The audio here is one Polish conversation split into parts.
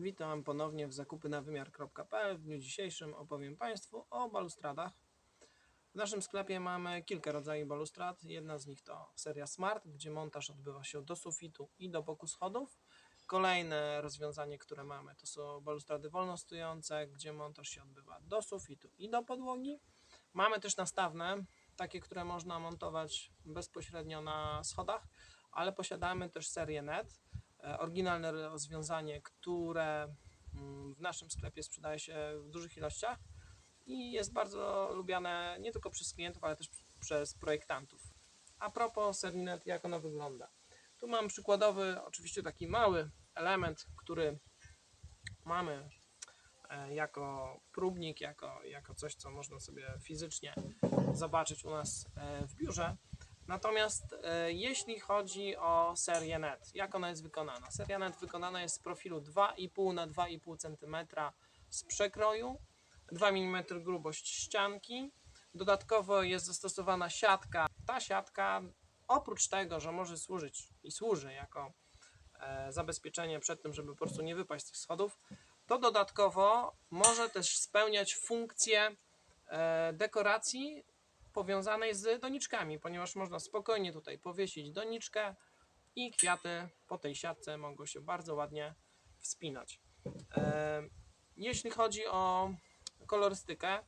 Witam ponownie w zakupy na wymiar.pl. W dniu dzisiejszym opowiem Państwu o balustradach. W naszym sklepie mamy kilka rodzajów balustrad. Jedna z nich to seria Smart, gdzie montaż odbywa się do sufitu i do boku schodów. Kolejne rozwiązanie, które mamy, to są balustrady wolnostojące, gdzie montaż się odbywa do sufitu i do podłogi. Mamy też nastawne, takie, które można montować bezpośrednio na schodach, ale posiadamy też serię NET, oryginalne rozwiązanie, które mm, w naszym sklepie sprzedaje się w dużych ilościach i jest bardzo lubiane nie tylko przez klientów, ale też przez projektantów. A propos serii NET, jak ona wygląda? Tu mam przykładowy, oczywiście taki mały element, który mamy e, jako próbnik, jako, jako coś, co można sobie fizycznie zobaczyć u nas e, w biurze. Natomiast e, jeśli chodzi o serię NET, jak ona jest wykonana? Seria NET wykonana jest z profilu 2,5 na 2,5 cm z przekroju, 2 mm grubość ścianki. Dodatkowo jest zastosowana siatka. Ta siatka, oprócz tego, że może służyć i służy jako e, zabezpieczenie przed tym, żeby po prostu nie wypaść z tych schodów, to dodatkowo może też spełniać funkcję e, dekoracji powiązanej z doniczkami, ponieważ można spokojnie tutaj powiesić doniczkę i kwiaty po tej siatce mogą się bardzo ładnie wspinać. Jeśli chodzi o kolorystykę,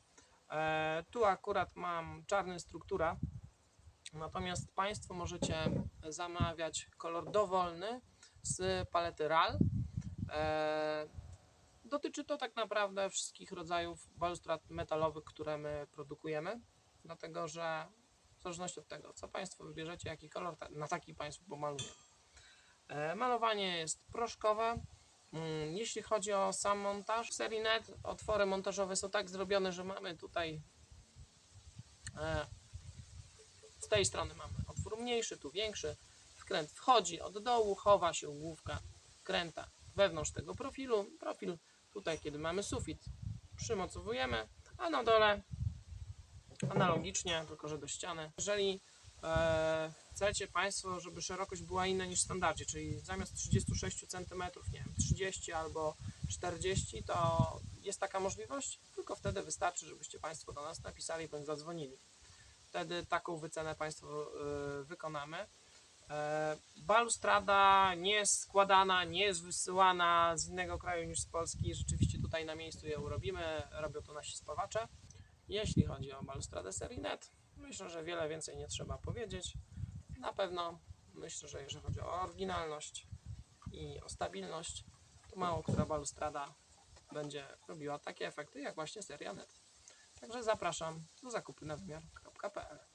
e, tu akurat mam czarny struktura, natomiast Państwo możecie zamawiać kolor dowolny z palety RAL. E, Dotyczy to tak naprawdę wszystkich rodzajów balustrad metalowych, które my produkujemy dlatego że w zależności od tego, co Państwo wybierzecie, jaki kolor, na taki Państwu pomaluję. E, Malowanie jest proszkowe. Mm, Jeśli chodzi o sam montaż, w serii NET otwory montażowe są tak zrobione, że mamy tutaj e, z tej strony mamy otwór mniejszy, tu większy. Wkręt wchodzi od dołu, chowa się główka kręta wewnątrz tego profilu. Profil tutaj, kiedy mamy sufit, przymocowujemy, a na dole analogicznie, tylko że do ściany. Jeżeli e, chcecie Państwo, żeby szerokość była inna niż w standardzie, czyli zamiast 36 cm, nie wiem, 30 albo 40, to jest taka możliwość, tylko wtedy wystarczy, żebyście Państwo do nas napisali bądź zadzwonili. Wtedy taką wycenę Państwu e, wykonamy. E, Balustrada nie jest składana, nie jest wysyłana z innego kraju niż z Polski. Rzeczywiście tutaj na miejscu ją robimy, robią to nasi spawacze. Jeśli chodzi o balustradę serii NET, myślę, że wiele więcej nie trzeba powiedzieć. Na pewno myślę, że jeżeli chodzi o oryginalność i o stabilność, to mało która balustrada będzie robiła takie efekty jak właśnie seria NET. Także zapraszam do zakupu na wymiar.pl.